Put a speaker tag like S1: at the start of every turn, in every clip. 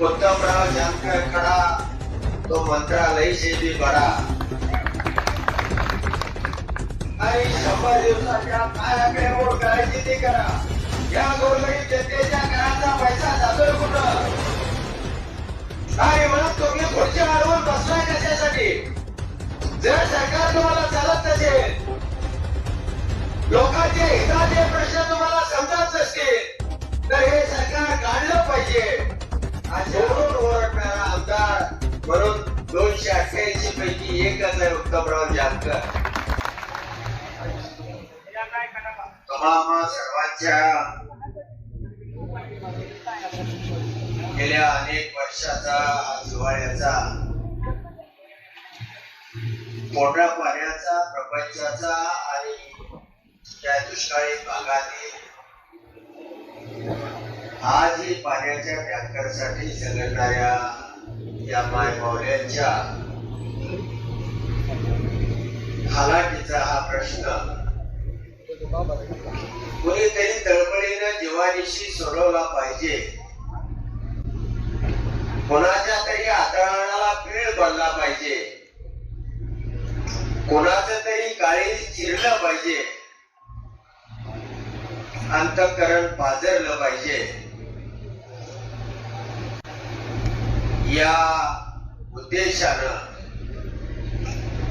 S1: उत्तमराव जानकर खडा तो मंत्रालय से भी बडा। आणि शंभर दिवसाच्या काय आकडेमोड करायची ती करा. या गोरगरीब जनतेच्या घराचा पैसा जातोय कुठं? आणि म्हणून तुम्ही पुढच्या अडवून बसलाय कशासाठी? जर सरकार तुम्हाला चालत नसेल लोकांचे हिताचे प्रश्न तुम्हाला समजत नसतील तर हे सरकार काढलं पाहिजे. आणि आमदार. म्हणून दोनशे अठ्ठ्याऐंशी पैकी एक आहे उत्तमराव जानकर. तुम्हा सर्वांच्या गेल्या अनेक वर्षाचा हा जिव्हाळ्याचा मोठ्या पाण्याचा प्रपंचाचा आणि त्या दुष्काळी भागातील आजही पाण्याच्या टँकरसाठी झगडणाऱ्या या मायमावल्यांच्या हालाकीचा हा प्रश्न. कोणीतरी तळमळीनं जीवानीशी सोडवला पाहिजे. कोणाच्या तरी आतळाला पीळ बनला पाहिजे. कोणाचं तरी काळी चिरलं पाहिजे. अंतकरण पाजरलं पाहिजे. या उद्देशानं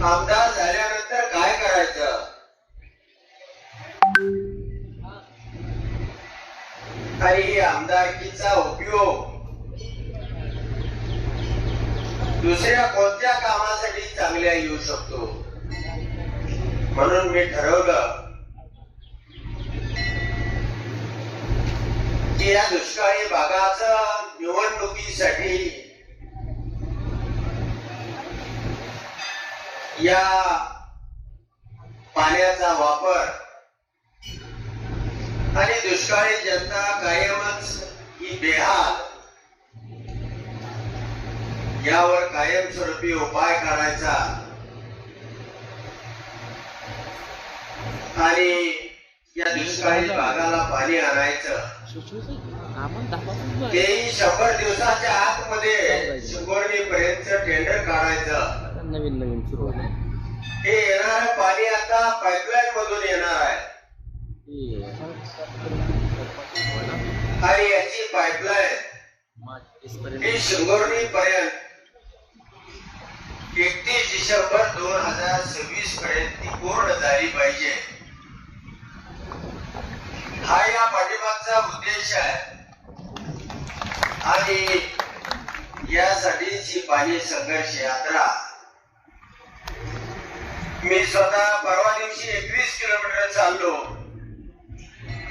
S1: आमदार झाल्यानंतर काय करायचं? आणि ही आमदारकीचा उपयोग. दुसऱ्या कोणत्या कामासाठी चांगल्या येऊ शकतो? म्हणून मी ठरवलं की या दुष्काळी भागाचं निवडणुकीसाठी या पाण्याचा वापर आणि दुष्काळी जनता कायमच ही बेहाल यावर कायमस्वरूपी उपाय करायचा. आणि या दुष्काळी भागाला पाणी आणायचं. तेही शंभर दिवसाच्या आतमध्ये शिंगोर्णी पर्यंत टेंडर काढायचं.
S2: नवीन नवीन सुरू होतं
S1: हे येणारं पाणी आता पाईपलाईन मधून येणार आहे. आणि याची पाईपलाईन ही शिंगोर्णी पर्यंत एकतीस डिसेंबर दोन हजार सव्वीस पर्यंत ती पूर्ण झाली पाहिजे. हा या पाठीमागचा उद्देश आहे. आणि यासाठीची पाणी संघर्ष यात्रा. मी स्वतः परवा दिवशी एकवीस किलोमीटर चाललो.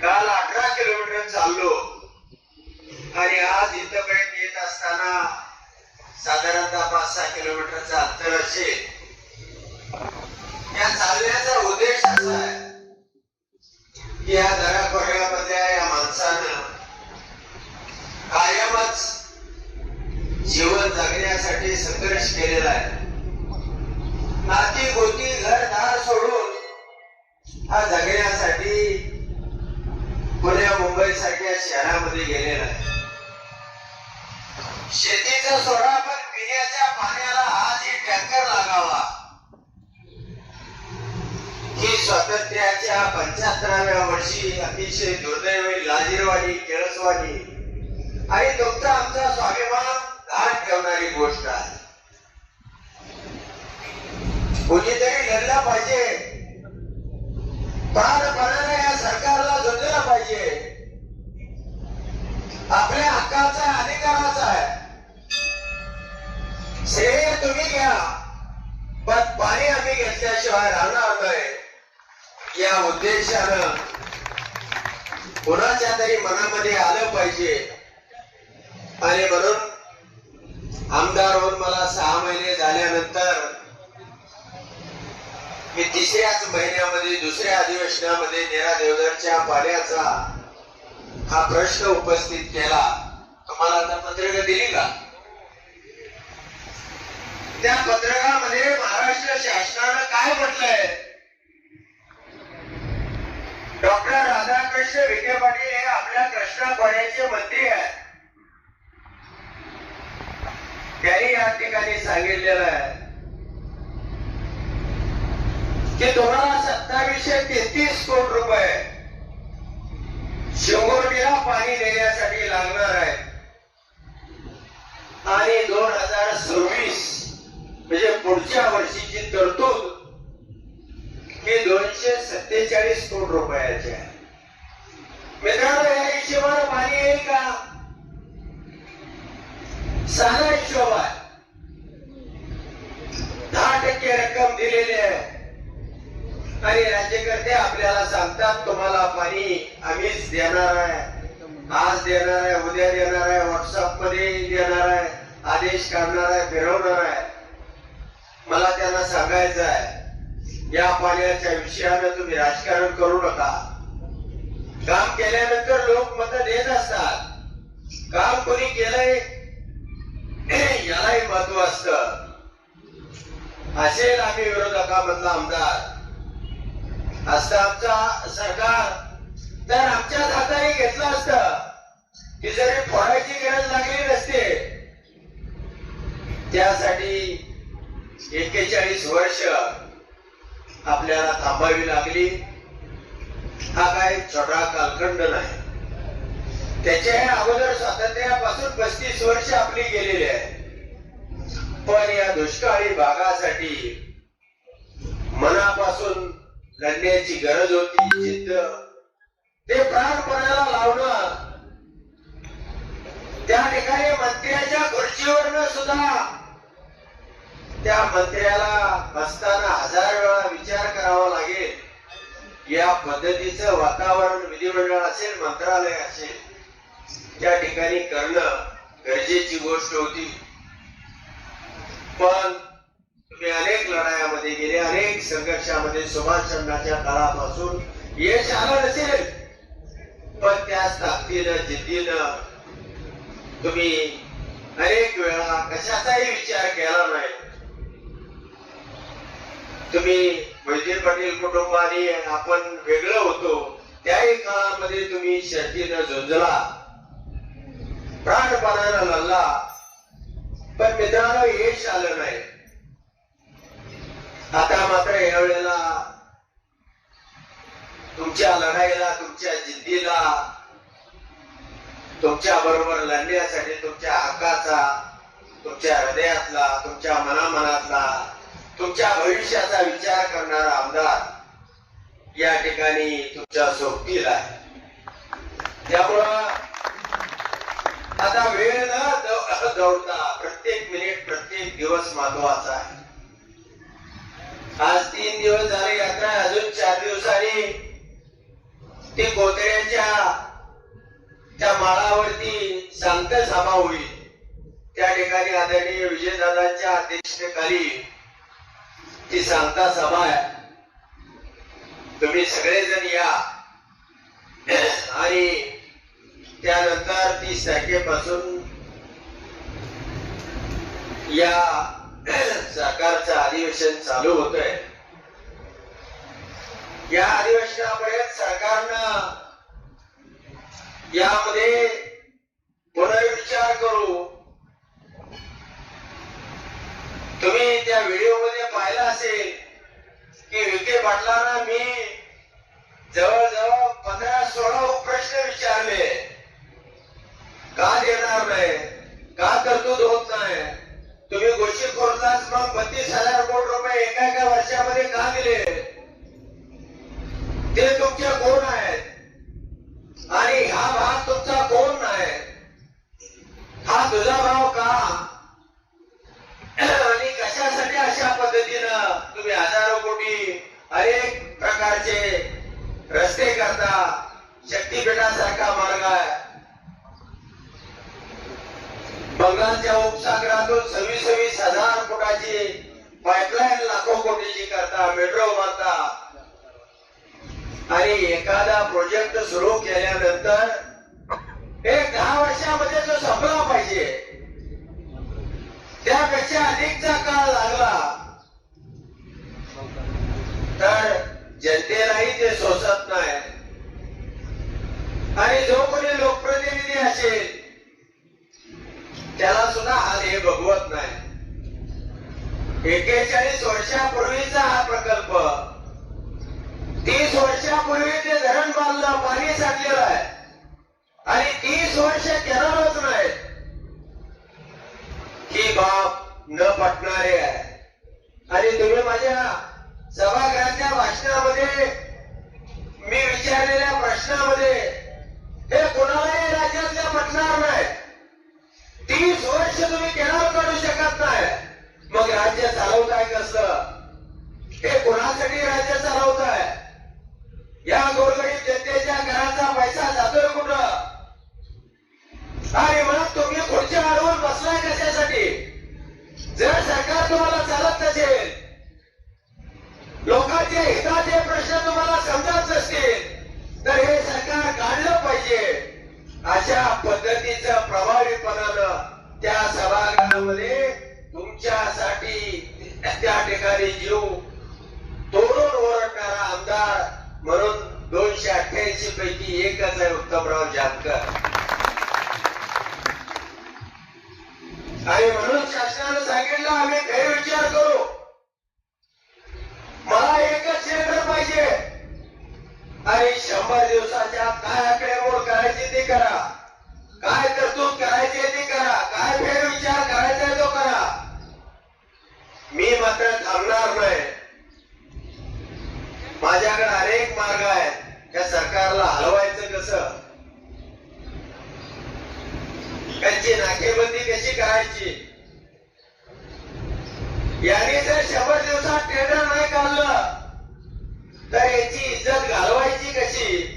S1: काल अठरा किलोमीटर चाललो. आणि आज इथपर्यंत येत असताना साधारणतः पाच सहा किलोमीटरचं अंतर असेल. या चालण्याचा उद्देश असा आहे की या दराखोऱ्यामधल्या या माणसानं कायमच जीवन जगण्यासाठी संघर्ष केलेला आहे. नाती गोती घरदार सोडून हा जगण्यासाठी पुण्या मुंबई सारख्या शहरामध्ये गेलेला आहे. शेतीचा सोडा पण पिण्याच्या पाण्याला आजही टँकर लागावा. ही स्वातंत्र्याच्या पंच्याहत्तराव्या वर्षी अतिशय दुर्दैवी लाजीरवाडी केळसवाडी. आणि तुमचा आमचा स्वाभिमान घाण ठेवणारी गोष्ट आहे. कुणीतरी लढला पाहिजे. प्राणपणाने या सरकारला झुंजला पाहिजे. आपल्या हक्काचा अधिकाराचा आहे. श्रेय तुम्ही घ्या पण पाणी आम्ही घेतल्याशिवाय राहणार नाही. या उद्देशानं कोणाच्या तरी मनामध्ये आलं पाहिजे. आणि म्हणून आमदार होऊन मला सहा महिने झाल्यानंतर मी तिसऱ्याच महिन्यामध्ये दुसऱ्या अधिवेशनामध्ये नेरा देवधरच्या पाण्याचा हा प्रश्न उपस्थित केला. तुम्हाला आता पत्रिका दिली का? त्या पत्रकामध्ये महाराष्ट्र शासनानं काय म्हटलंय? डॉक्टर राधाकृष्ण विखे पाटील हे आपल्या कृष्णा पाण्याचे मंत्री आहेत. या ठिकाणी सांगितलेलं आहे. की तुम्हाला सत्तावीसशे तेहतीस कोटी रुपये शिंगोर्डीला पाणी देण्यासाठी लागणार आहे. आणि दोन हजार सव्वीस म्हणजे पुढच्या वर्षीची तरतूद ही दोनशे सत्तेचाळीस कोटी रुपयाची आहे. मित्रांनो या हिशोबानं पाणी येईल का? साधा हिशोब आहे दहा टक्के रक्कम दिलेली आहे. आणि राज्यकर्ते आपल्याला सांगतात तुम्हाला पाणी आम्हीच देणार आहे. आज देणार आहे उद्या देणार आहे व्हॉट्सअपमध्ये देणार आहे आदेश काढणार आहे फिरवणार आहे. मला त्यांना सांगायचं आहे या पाण्याच्या विषयानं तुम्ही राजकारण करू नका. काम केल्यानंतर लोक मत देत असतात. काम कोणी केलंय यालाही महत्त्व असत. असेल आम्ही विरोधकामधला आमदार असत आमचा सरकार. तर आमच्या हाताने घेतलं असत की जरी फोडायची गरज लागली नसते त्यासाठी एक्केचाळीस वर्ष आपल्याला थांबावी लागली. हा काय छोटा कालखंड नाही. त्याच्या अगोदर स्वातंत्र्यापासून पस्तीस वर्ष आपली गेलेली आहे. पण या दुष्काळी भागासाठी मनापासून लढण्याची गरज होती जिद्द. ते प्राणपणाला लावणं त्या ठिकाणी मंत्र्याच्या खुर्चीवरनं सुद्धा त्या मंत्र्याला बसताना हजार वेळा विचार करावा लागेल. या पद्धतीचं वातावरण विधिमंडळ असेल मंत्रालय असेल त्या ठिकाणी करणं गरजेची गोष्ट होती. पण तुम्ही अनेक लढायामध्ये गेले अनेक संघर्षामध्ये सुभाषचंद्राच्या काळापासून यश आलं नसेल पण त्याच ताकदीनं जिद्दीनं तुम्ही अनेक वेळा कशाचाही विचार केला नाही. तुम्ही मोहिते पाटील कुटुंबाने आपण वेगळं होतो त्याही काळामध्ये तुम्ही शर्तीनं झुंजला. प्राणपणानं लढला. पण मित्रांनो यश आलं नाही आता मात्र यावेळेला तुमच्या लढाईला तुमच्या जिद्दीला तुमच्या बरोबर लढण्यासाठी तुमच्या हक्काचा तुमच्या हृदयातला तुमच्या मनामनातला तुमच्या भविष्याचा विचार करणारा आमदार या ठिकाणी तुमच्या सोबतील आहे. त्यामुळं आता वेळ न दौडता प्रत्येक मिनिट प्रत्येक दिवस महत्त्वाचा आहे. आज तीन दिवस झाले यात्रा अजून चार दिवसांनी ते कोथळ्याच्या त्या माळावरती संत सभा होईल. त्या ठिकाणी आदरणीय विजयदादांच्या अध्यक्षतेखाली ती सांगता सभा आहे. तुम्ही सगळेजण या. आणि त्यानंतर तीस तारखेपासून या सरकारचं अधिवेशन चालू होत आहे या अधिवेशनापर्यंत सरकारनं यामध्ये पुनर्विचार करू. तुम्ही त्या व्हिडिओमध्ये पाहिलं असेल की विखे पाटलांना मी जवळजवळ पंधरा सोळा प्रश्न विचारले. का देणार नाही? का तरतूद होत नाही? तुम्ही गोष्टी करूनच मग बत्तीस हजार कोटी रुपये एका एका वर्षामध्ये का दिले ते तुमचे कोण आहेत आणि हा भाग तुमचा कोण आहे हा तुझा भाव का आणि कशासाठी अशा पद्धतीनं तुम्ही हजारो कोटी अनेक प्रकारचे रस्ते करता शक्तीपीठासारखा मार्ग आहे बंगालच्या उपसागरातून सव्वीस सव्वीस हजार फुटाची पाईपलाईन लाखो कोटीची करता मेट्रो बांधता आणि एखादा प्रोजेक्ट सुरू केल्यानंतर एक दहा वर्षामध्ये तो संपला पाहिजे त्यापेक्षा अधिकचा काळ लागला तर जनतेलाही ते सोसत नाही आणि जो कोणी लोकप्रतिनिधी असेल त्याला सुद्धा हा ध्येय बघवत नाही एकेचाळीस वर्षापूर्वीचा हा प्रकल्प तीस वर्षापूर्वी ते धरण बांधलं पाणी साठलेलं आहे आणि तीस वर्ष केनालच नाही ही बाब न पटणारी आहे आणि तुम्ही माझ्या सभागृहाच्या भाषणामध्ये मी विचारलेल्या प्रश्नामध्ये हे कोणालाही राज्यातल्या पटणार नाही तीस वर्ष तुम्ही केनाल काढू शकत नाही मग राज्य चालवताय कसं हे कोणासाठी राज्य चालवताय? या गोरगरीब जनतेच्या घराचा पैसा जातोय कुठं? अरे मग तुम्ही खुर्च्या अडवून बसलाय कशासाठी? जर सरकार तुम्हाला चालत नसेल लोकांचे हिताचे प्रश्न तुम्हाला समजत नसतील तर हे सरकार काढलं पाहिजे. अशा पद्धतीचं प्रभावीपणानं त्या सभागृहामध्ये तुमच्यासाठी त्या ठिकाणी जीव करणारा आमदार. म्हणून दोनशे अठ्ठ्याऐंशी पैकी एकच आहे उत्तमराव जानकर. आणि म्हणून शासनानं सांगितलं आम्ही फेरविचार करू मला एकच क्षेत्र पाहिजे आणि शंभर दिवसाच्या आत काय आकडेमोड करायची ती करा काय तरतूद करायची ती करा काय फेरविचार करायचा आहे तो करा मी मात्र थांबणार नाही माझ्याकडे अनेक मार्ग आहेत त्या सरकारला हलवायचं कसं त्यांची नाकेबंदी कशी करायची यांनी जर शंभर दिवसात टेंडर नाही काढलं तर याची इज्जत घालवायची कशी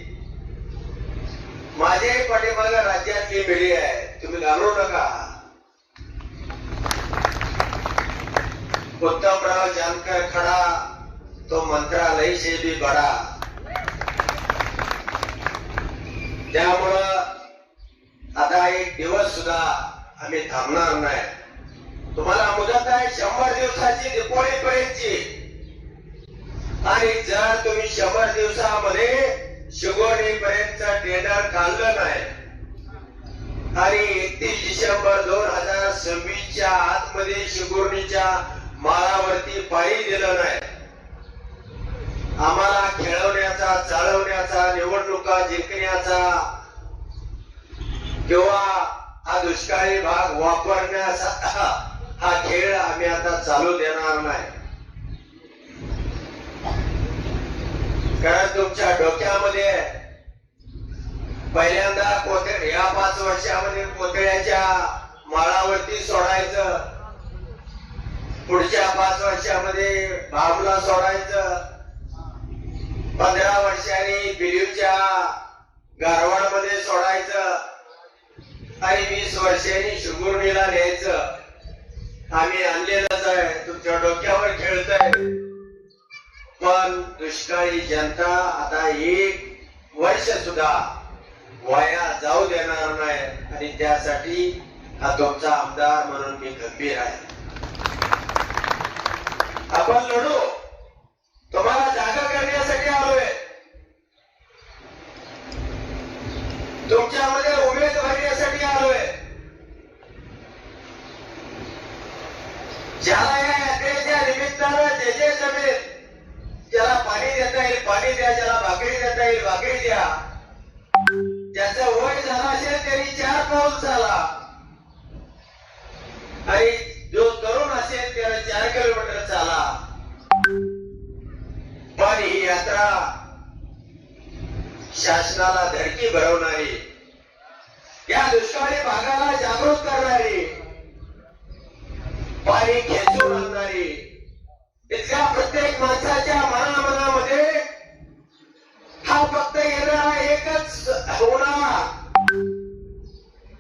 S1: माझ्याही पाठीमाग राज्यातली पिढी आहे तुम्ही घालवू नका उत्तमराव जानकर खडा तो मंत्रालय से भी बडा। त्यामुळं आता एक दिवस सुद्धा आम्ही थांबणार नाही. तुम्हाला मुदत आहे शंभर दिवसाची दिपोळीपर्यंतची आणि जर तुम्ही शंभर दिवसामध्ये शिगोणीपर्यंत टेंडर काढलं नाही आणि एकतीस डिसेंबर दोन हजार सव्वीसच्या आतमध्ये शिगोर्णीच्या माळावरती पायी दिलं नाही. आम्हाला खेळवण्याचा चालवण्याचा निवडणुका जिंकण्याचा किंवा हा दुष्काळी भाग वापरण्याचा हा खेळ आम्ही आता चालू देणार नाही. कारण तुमच्या डोक्यामध्ये पहिल्यांदा कोथळ या पाच वर्षामध्ये कोथळ्याच्या माळावरती सोडायचं पुढच्या पाच वर्षामध्ये बाबूला सोडायचं. पंधरा वर्षांनी बिलीवच्या गारवाडमध्ये सोडायचं. आणि वीस वर्षांनी शिगुर्णीला न्यायचं. आम्ही आणलेलंच आहे. तुमच्या डोक्यावर खेळतंय. पण दुष्काळी जनता आता एक वर्ष सुद्धा वाया जाऊ देणार नाही. आणि त्यासाठी हा तुमचा आमदार म्हणून मी गंभीर आहे. आपण लढू सोना होणार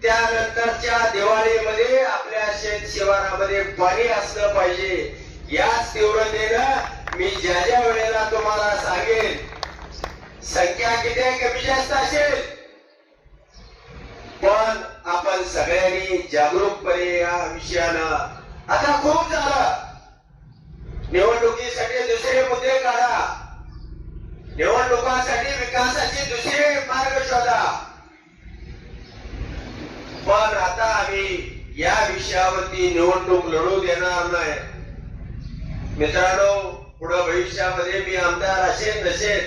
S1: त्यानंतरच्या दिवाळीमध्ये आपल्या शेत शिवारामध्ये पाणी असलं पाहिजे. याच तीव्रतेनं मी ज्या ज्या वेळेला तुम्हाला सांगेन संख्या किती आहे, कमी जास्त असेल? पण आपण सगळ्यांनी जागरूकपणे या विषयानं आता खूप झालं. निवडणुकीसाठी दुसरे मुद्दे काढा. निवडणुकांसाठी विकासाचे दुसरे मार्ग शोधा. पण आता आम्ही या विषयावरती निवडणूक लढू देणार नाही. मित्रांनो पुढे भविष्यामध्ये मी आमदार असेल नसेल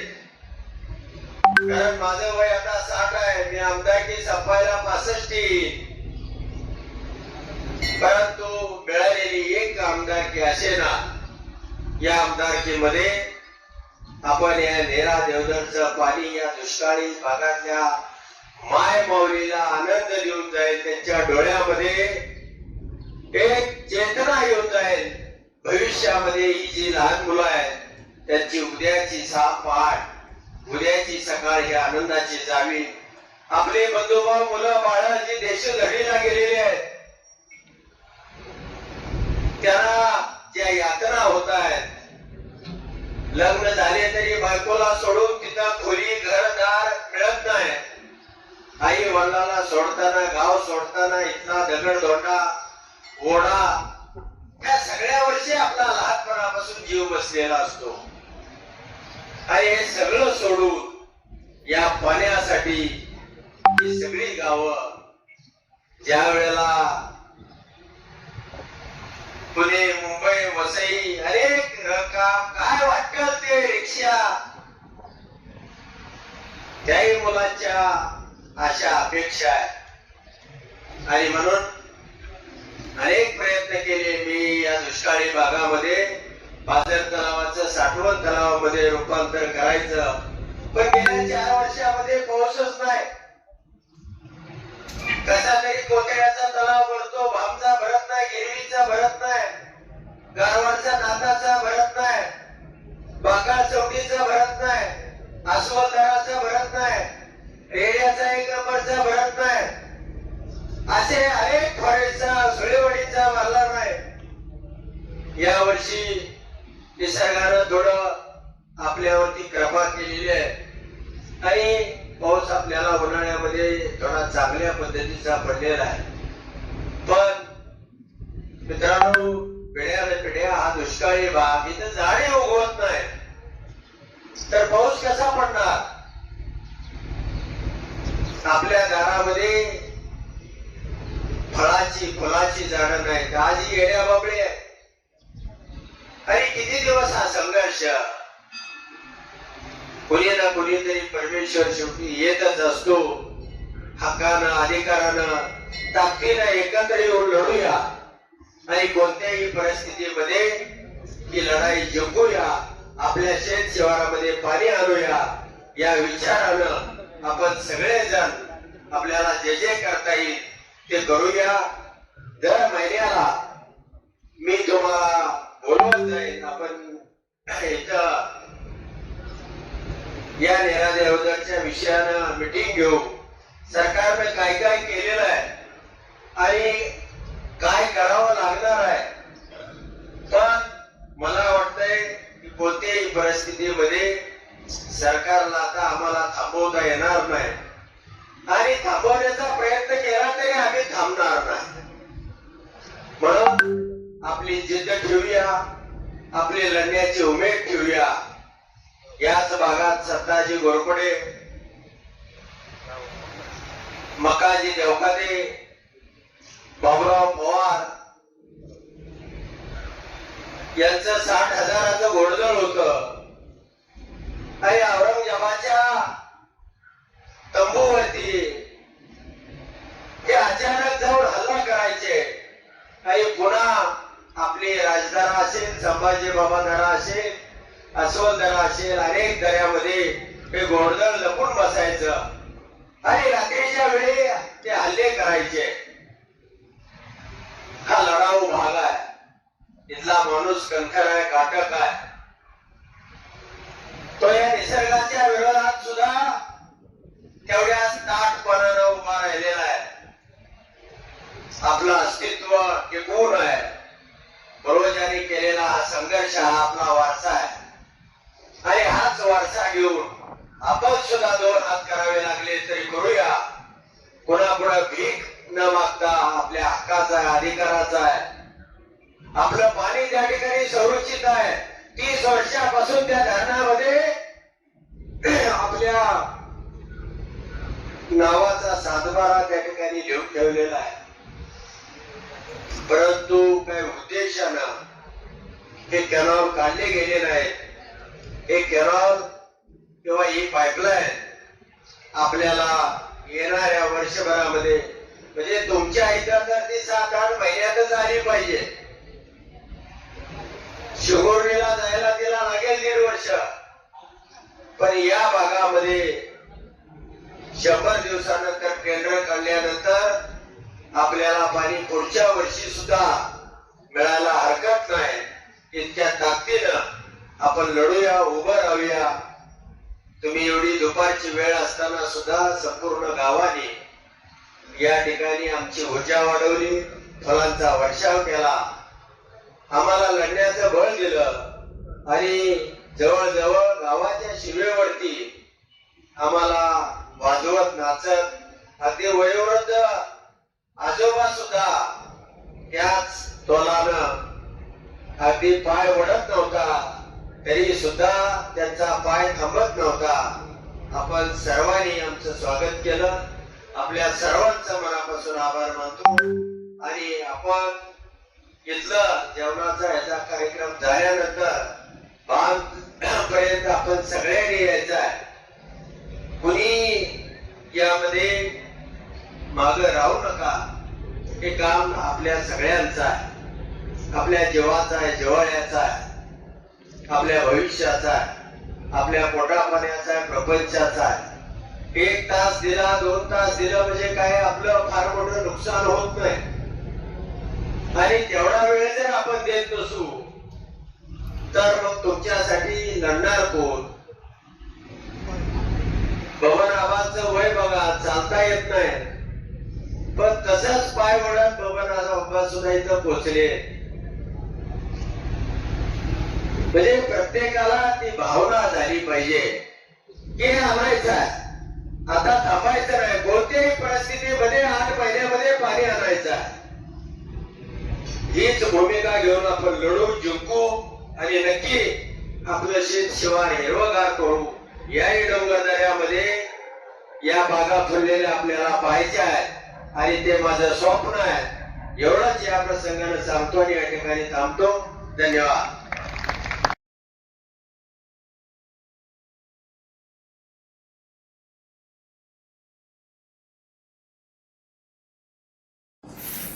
S1: कारण माझं वय आता साठ आहे. मी आमदारकी संपायला पासष्ट परंतु मिळालेली एक आमदारकी असे ना या आमदारकीमध्ये आपण या नेरा देवदरचं पाणी या दुष्काळी भागातल्या माय माऊलीला आनंद देऊन जाईल. त्यांच्या डोळ्यामध्ये एक चेतना येऊन जाईल. भविष्यामध्ये ही जी लहान मुलं आहेत त्यांची उद्याची साफ पाठ उद्याची सकाळ ही आनंदाची जावी. आपले बंधुभाव मुलं बाळ जी देश घडीला गेलेले आहेत. त्यांना ज्या यातना होत आहेत लग्न झाले तरी बायकोला सोडून तिथं खोली घरदार मिळत नाही. आई वडिलांना सोडताना गाव सोडताना इथला दगड धोंडा ओढा या सगळ्या वर्षी आपला लहानपणापासून जीव बसलेला असतो. आणि हे सगळं सोडून या पाण्यासाठी ही सगळी गावं ज्या वेळेला पुणे मुंबई वसई अनेक काम काय वाटत ते रिक्षा? त्याही मुलांच्या अशा अपेक्षा आहे. आणि म्हणून अनेक प्रयत्न केले मी या दुष्काळी भागामध्ये. पाझर तलावाचं साठवण तलावामध्ये रूपांतर करायचं. पण गेल्या चार वर्षामध्ये पाऊसच नाही. कसा तरी कोथळ्याचा तलाव भरतो भामचा नाही गिरवीचा भरत नाही. गारवाडचा नाताचा भरत नाही. बागा चौकीचा भरत नाही. आस्वलदाराचा भरत नाही. रेड्याचा एक नंबरचा भरत नाही. असे अनेक फॉरेस्टचा सुळेवाडीचा मारला नाही. या वर्षी निसर्गानं थोडं आपल्यावरती कृपा केलेली आहे. आणि पाऊस आपल्याला उन्हाळ्यामध्ये थोडा चांगल्या पद्धतीचा पडलेला आहे. पण मित्रांनो पिढ्या पिढ्या हा दुष्काळी भाग इथे झाडे उगवत नाही तर पाऊस कसा पडणार? आपल्या दारामध्ये फळाची फुलाची झाडं नाही आज येड्या बाबळे. आहे आणि किती दिवस हा संघर्ष? कोणी ना कोणीतरी परमेश्वर शेवटी येतच असतो. हक्कानं अधिकारानं ताकदीनं एकत्र येऊन लढूया. आणि कोणत्याही परिस्थितीमध्ये ही लढाई जिंकूया आपल्या शेत शिवारामध्ये पाणी आणूया या विचारानं आपण सगळेजण आपल्याला जे जे करता येईल ते करूया. दर महिन्याला मी तुम्हाला बोलवत जाईल आपण इथं या नेरादेवदरच्या विषयानं मिटिंग घेऊ. सरकारने काय काय केलेलं आहे? आणि काय करावं लागणार आहे? पण मला वाटतंय की कोणत्याही परिस्थितीमध्ये सरकारला आता आम्हाला थांबवता येणार नाही. आणि थांबवण्याचा प्रयत्न केला तरी आम्ही थांबणार नाही. म्हणून आपली जिद्द ठेवूया आपली लढण्याची उमेद ठेवूया. याच भागात सत्ताजी गोरपडे मकाजी देवकादे बाबुराव पवार यांचं साठ हजाराचं घोडदळ होत. आणि औरंगजेबाच्या तंबूवरती ते अचानक जाऊन हल्ला करायचे. आणि पुन्हा आपली राजधारा असेल संभाजी बाबा धरा असेल अस्वल धरा असेल अनेक दऱ्यामध्ये हे घोडदळ लपून बसायचं. आणि रात्रीच्या वेळी ते हल्ले करायचे. लढाऊ भाग आहे. इथला माणूस कणखर आहे काटक आहे. तो या निसर्गाच्या विरोधात सुद्धा तेवढ्याच ताटपणानं उभा राहिलेला आहे. आपलं अस्तित्व टिकून आहे. पूर्वजांनी केलेला हा संघर्ष हा आपला वारसा आहे. आणि हाच वारसा घेऊन आपण सुद्धा दोन हात करावे लागले तरी करूया. कोणापुढे भीक न मागता आपल्या हक्काचा आहे अधिकाराचा आहे. आपलं पाणी त्या ठिकाणी संरक्षित आहे तीस वर्षापासून त्या धरणामध्ये आपल्या नावाचा सातबारा त्या ठिकाणी लिहून ठेवलेला आहे. परंतु काही उद्देशानं हे कॅनॉल काढले गेले नाहीत. हे कॅनॉल किंवा ही पाईपलाईन आपल्याला येणाऱ्या वर्षभरामध्ये म्हणजे तुमच्या इथं तर ती सात आठ महिन्यातच आली पाहिजे. शिगोरणीला जायला तिला लागेल दीड वर्ष. पण या भागामध्ये शंभर दिवसानंतर टेंडर काढल्यानंतर आपल्याला पाणी पुढच्या वर्षी सुद्धा मिळायला हरकत नाही. इतक्या ताकदीनं आपण लढूया उभं राहूया. तुम्ही एवढी दुपारची वेळ असताना सुद्धा संपूर्ण गावाने या ठिकाणी आमची ऊर्जा वाढवली फळांचा वर्षाव केला. आम्हाला लढण्याचं बळ दिलं. आणि जवळजवळ गावाच्या शिवेवरती आम्हाला वाजवत नाचत अगदी वयोवृद्ध आजोबा सुद्धा त्याच तोलानं अगदी पाय ओढत नव्हता. तरी सुद्धा त्यांचा पाय थांबत नव्हता. आपण सर्वांनी आमचं स्वागत केलं. आपल्या सर्वांचा मनापासून आभार मानतो. आणि आपण इथलं जेवणाचा याचा कार्यक्रम झाल्यानंतर बांध पर्यंत आपण सगळ्यांनी यायचा आहे. कुणी यामध्ये माग राहू नका. हे काम आपल्या सगळ्यांचं आहे. आपल्या जीवाचा आहे जिव्हाळ्याचा आहे. आपल्या भविष्याचा आहे. आपल्या पोटापाण्याचा आहे प्रपंचाचा आहे. एक तास दिला दोन तास दिलं म्हणजे काय आपलं फार मोठं नुकसान होत नाही. आणि तेवढा वेळ जर आपण देत नसू तर मग तुमच्यासाठी लढणार कोण? पवन आबाचं वय बघा चालता येत नाही. पण तसंच पाय ओढत पवन आबा सुद्धा इथं पोचले म्हणजे प्रत्येकाला ती भावना झाली पाहिजे. की हे आणायचं आता थांबायचं नाही. कोणत्याही परिस्थितीमध्ये आठ महिन्यामध्ये पाणी आणायचा हीच भूमिका घेऊन आपण लढू जिंकू आणि नक्की आपलं शेत शिवार हिरवगार करू. याही डोंगरदऱ्यामध्ये या बागा फुललेल्या आपल्याला पाहायच्या आहेत आणि ते माझं स्वप्न आहे. एवढंच या प्रसंगानं सांगतो आणि या ठिकाणी थांबतो. धन्यवाद.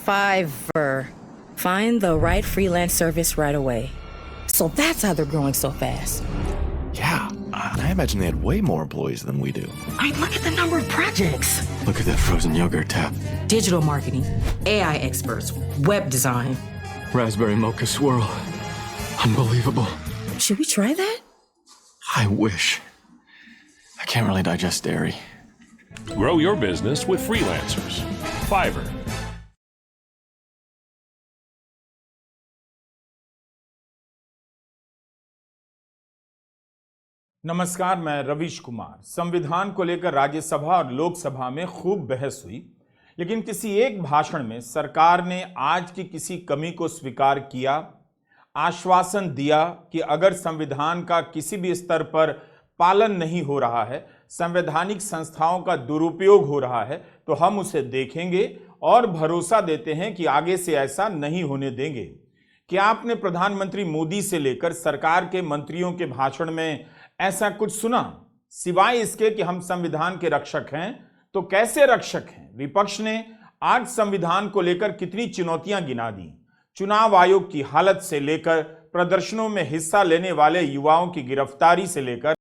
S3: Fiverr. Find the right freelance service right away. So that's how they're growing so fast.
S4: Yeah, I imagine they had way more employees than we do.
S3: I mean, look at the number of projects
S4: Look at that frozen yogurt tap.
S3: digital marketing, AI experts, web design.
S4: Raspberry mocha swirl. Unbelievable.
S3: Should we try that?
S4: I wish. I can't really digest dairy.
S5: Grow your business with freelancers. Fiverr.
S6: नमस्कार, मैं रविश कुमार। संविधान को लेकर राज्यसभा और लोकसभा में खूब बहस हुई, लेकिन किसी एक भाषण में सरकार ने आज की किसी कमी को स्वीकार किया, आश्वासन दिया कि अगर संविधान का किसी भी स्तर पर पालन नहीं हो रहा है, संवैधानिक संस्थाओं का दुरुपयोग हो रहा है तो हम उसे देखेंगे और भरोसा देते हैं कि आगे से ऐसा नहीं होने देंगे। क्या आपने प्रधानमंत्री मोदी से लेकर सरकार के मंत्रियों के भाषण में ऐसा कुछ सुना? सिवाय इसके कि हम संविधान के रक्षक हैं तो कैसे रक्षक हैं? विपक्ष ने आज संविधान को लेकर कितनी चुनौतियाँ गिना दी। चुनाव आयोग की हालत से लेकर प्रदर्शनों में हिस्सा लेने वाले युवाओं की गिरफ्तारी से लेकर